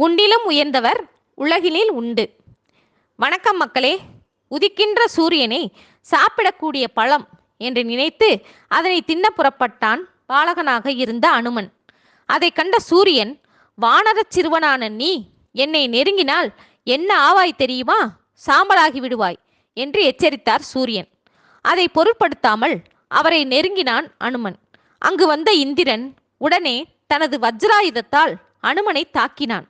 உண்டிலும் உயர்ந்தவர் உலகினில் உண்டு. வணக்கம் மக்களே உதிக்கின்ற சூரியனை சாப்பிடக்கூடிய பழம் என்று நினைத்து அதனை தின்ன புறப்பட்டான் பாலகனாக இருந்த அனுமன். அதை கண்ட சூரியன் வானரச் சிறுவனான நீ என்னை நெருங்கினால் என்ன ஆவாய் தெரியுமா? சாம்பலாகி விடுவாய் என்று எச்சரித்தார் சூரியன். அதை பொருட்படுத்தாமல் அவரை நெருங்கினான் அனுமன். அங்கு வந்த இந்திரன் உடனே தனது வஜ்ராயுதத்தால் அனுமனை தாக்கினான்.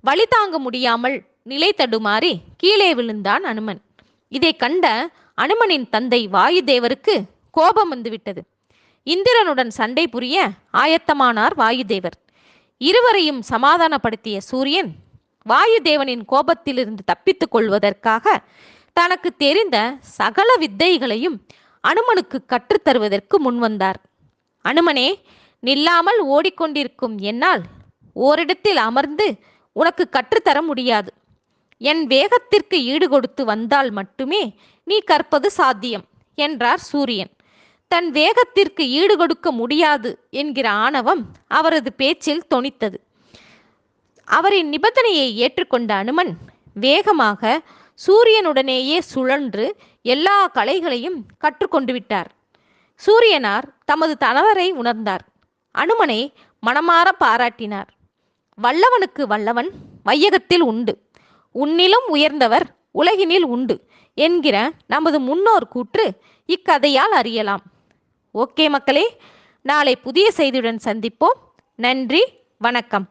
வழி தாங்க முடியாமல் நிலை தடுமாறி கீழே விழுந்தான் அனுமன். இதை கண்ட அனுமனின் தந்தை வாயுதேவருக்கு கோபம் வந்துவிட்டது. இந்திரனுடன் சண்டை புரிய ஆயத்தமானார் வாயுதேவர். இருவரையும் சமாதானப்படுத்திய சூரியன் வாயுதேவனின் கோபத்திலிருந்து தப்பித்துக் கொள்வதற்காக தனக்கு தெரிந்த சகல வித்தைகளையும் அனுமனுக்கு கற்றுத்தருவதற்கு முன்வந்தார். அனுமனே நில்லாமல் ஓடிக்கொண்டிருக்கும் என்னால் ஓரிடத்தில் அமர்ந்து உனக்கு கற்றுத்தர முடியாது. என் வேகத்திற்கு ஈடுகொடுத்து வந்தால் மட்டுமே நீ கற்பது சாத்தியம் என்றார் சூரியன். தன் வேகத்திற்கு ஈடுகொடுக்க முடியாது என்கிற ஆணவம் அவரது பேச்சில் தொனித்தது. அவரின் நிபந்தனையை ஏற்றுக்கொண்ட அனுமன் வேகமாக சூரியனுடனேயே சுழன்று எல்லா கலைகளையும் கற்றுக்கொண்டு விட்டார். சூரியனார் தமது தனவரை உணர்ந்தார். அனுமனை மனமாற பாராட்டினார். வல்லவனுக்கு வல்லவன் வையகத்தில் உண்டு. உன்னிலும் உயர்ந்தவர் உலகினில் உண்டு என்கிற நமது முன்னோர் கூற்று இக்கதையால் அறியலாம். ஓகே மக்களே நாளை புதிய செய்தியுடன் சந்திப்போம். நன்றி வணக்கம்.